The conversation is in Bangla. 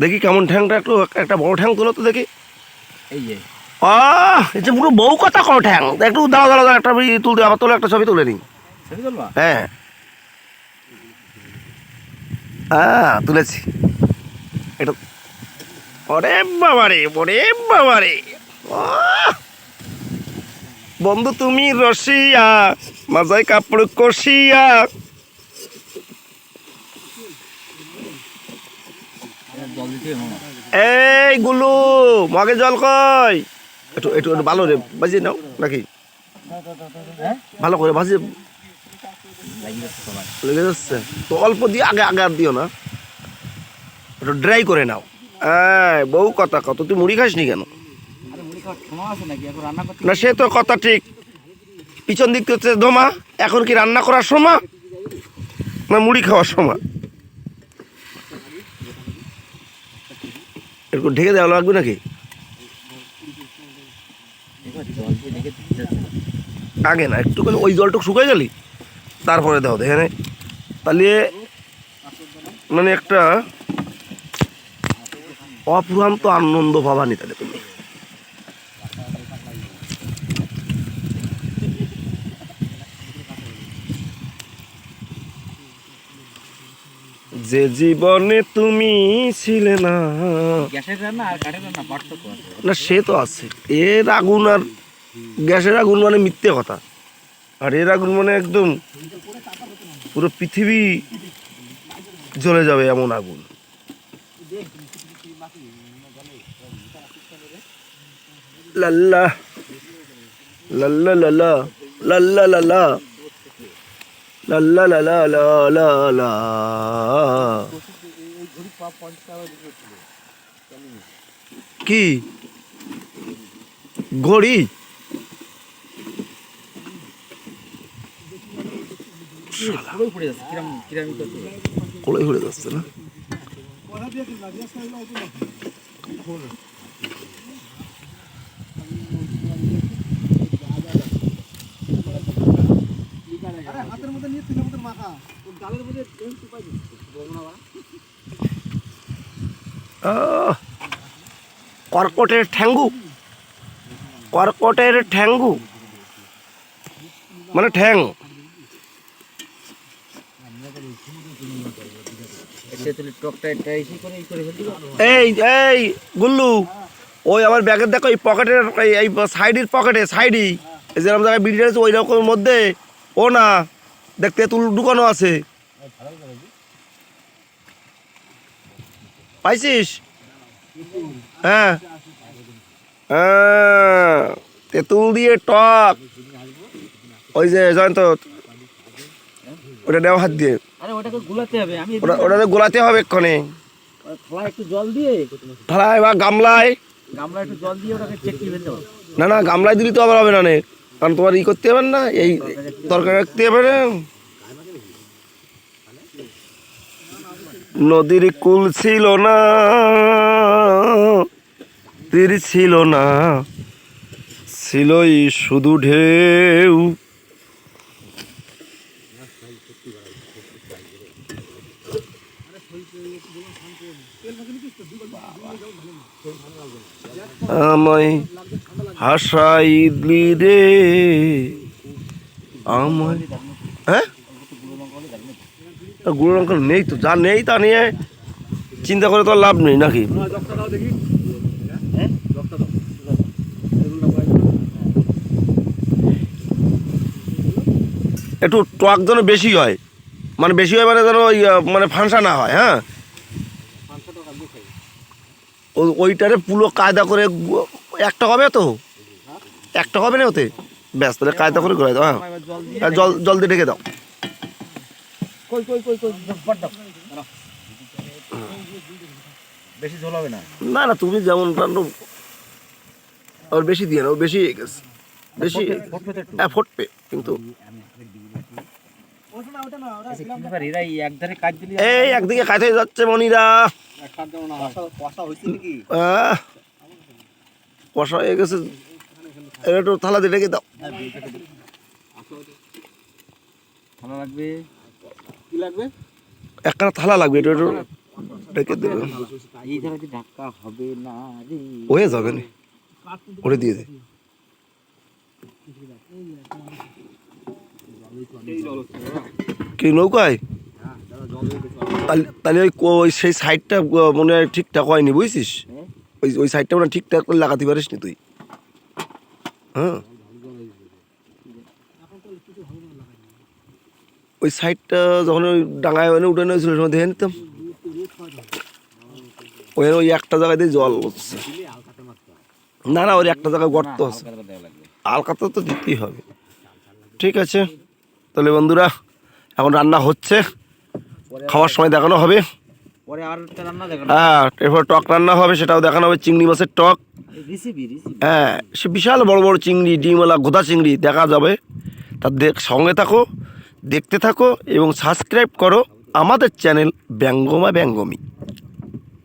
দেখি কেমন ঠ্যাংটা একটু একটা বড় ঠ্যাং তোলো তো দেখি। এই যে। পুরো বউ কথা কো ঠ্যাং। একটু দাঁড়া দাঁড়া একটা ই তুলতে আবার তোলে একটা ছবি তুলে নি ছবি তুলবা? হ্যাঁ। হ্যাঁ তুলেছি। এটা ওরে বাবারে ওরে বাবারে! বন্ধু তুমি রসিয়া মাজায় কাপড় কষিয়া এবার জল দিতে হবে মামা এই গুলু, মগে জল কই? একটু একটু একটু ভালো রে, বাজিয়ে নাও নাকি? ভালো করে সবাই লেগে যাচ্ছে। তো অল্প দিয়ে আগে আগে আর দিও না। একটু ড্রাই করে নাও। হ্যাঁ বউ কথা কত, তুই মুড়ি খাসনি কেন? না, সে তো কথা ঠিক। পিছন দিক হচ্ছে দমা এখন কি রান্না করার সময়? না, মুড়ি খাওয়ার সময়? এরকম ঢেকে দেওয়া লাগবে নাকি? আগে না একটু করে ওই জলটুকু শুকাই গেলি, তারপরে দাও এখানে তাহলে মানে একটা অপুরান্ত আনন্দ পাবানি তাহলে তুমি। যে জীবনে তুমি ছিলে না। না সে তো আছে। এর আগুন আর গ্যাসের আগুন মানে মিথ্যে কথা। আর এর আগুন মানে একদম পুরো পৃথিবী জ্বলে যাবে এমন আগুন। লাল্লা লাল্লা লালা লাল্লা লালা লাল্লা। লালা লা লা লা কি? ঘড়ি? পুরোই পড়ে যাচ্ছে কিরাম কিরামি করছে কোলে ঘুরে যাচ্ছে না আহ, কর্কটের ঠ্যাঙ্গু। কর্কটের ঠ্যাঙ্গু। মানে ঠ্যাং। এই এই এই গুল্লু ওই আমার ব্যাগের দেখো এই পকেটের এই এই সাইডের পকেটে সাইডই এই যেরকম জায়গায় বিড়ি আছে ওই রকমের মধ্যে। ও না। দেখতে তুল ঢুকানো আছে। পাইছিস? হ্যাঁ। হ্যাঁ। তেঁতুল দিয়ে টক। ওই যে জয়ন্ত ওটা নেওয়া হাত দিয়ে। ওটাতে গোলাতে হবে এক্ষণে। বা গামলায়। না না গামলায় দিলে তো আবার হবে না। কারণ তোমার ই করতে হবে না এই তরকারি রাখতে হবে না। নদীর কুল ছিল না, তীর ছিল না, ছিলই শুধু ঢেউ। আমায় হাসাইলি রে। আমায় হ্যাঁ? গুঁড়ো লঙ্কা নেই তো, যা নেই তা নিয়ে চিন্তা করে তো লাভ নেই নাকি? একটু টক যেন বেশি হয়। মানে বেশি হয় মানে যেন ওই মানে ফাঁসা না হয় হ্যাঁ? ওইটারে পুরো কায়দা করে একটা হবে তো? একটা হবে না ওতে? ব্যাস তাহলে কায়দা করে ঘুরাই দাও হ্যাঁ। জল আর জল দিয়ে ঢেকে দাও। কই কই কই কই বট দাও। দাঁড়াও। বেশি ঝোল হবে না? না না তুমি যেমন রান্নো ওর বেশি দিয়ে না ও বেশি হয়ে গেছে। বেশি হ্যাঁ ফুটবে কিন্তু এই একদিকে কাজ হয়ে যাচ্ছে মনিরা। কষা হয়ে গেছে। এবার একটু থালা দিয়ে ঢেকে দাও। ভালো লাগবে? কি লাগবে? একখানা থালা লাগবে একটু একটু ডেকে দেবে। এই জায়গাতে ধাক্কা হবে না রে। হয়ে যাবে না। ওরে দিয়ে দে। কি নৌকায়? তাহলে তাহলে ওই ওই সেই সাইডটা মনে হয় ঠিকঠাক হয়নি বুঝছিস? ওই ওই সাইডটা মনে হয় ঠিকঠাক করে লাগাতে পারিস নি তুই। হ্যাঁ। ওই সাইডটা যখন ওই ডাঙায় মানে উঠে নিয়েছিল সময় দেখে নিতাম। ওখানে ওই একটা জায়গায় দিয়ে জল হচ্ছে না না ওর একটা জায়গায় গর্ত আছে। আলকাতা তো দিতেই হবে। ঠিক আছে তাহলে বন্ধুরা এখন রান্না হচ্ছে। খাওয়ার সময় দেখানো হবে। হ্যাঁ এরপর টক রান্না হবে সেটাও দেখানো হবে চিংড়ি মাছের টক। হ্যাঁ সে বিশাল বড় বড় চিংড়ি ডিমওয়ালা গোদা চিংড়ি দেখা যাবে। তার দেখ সঙ্গে থাকো। দেখতে থাকো এবং সাবস্ক্রাইব করো আমাদের চ্যানেল ব্যঙ্গমা ব্যঙ্গমী।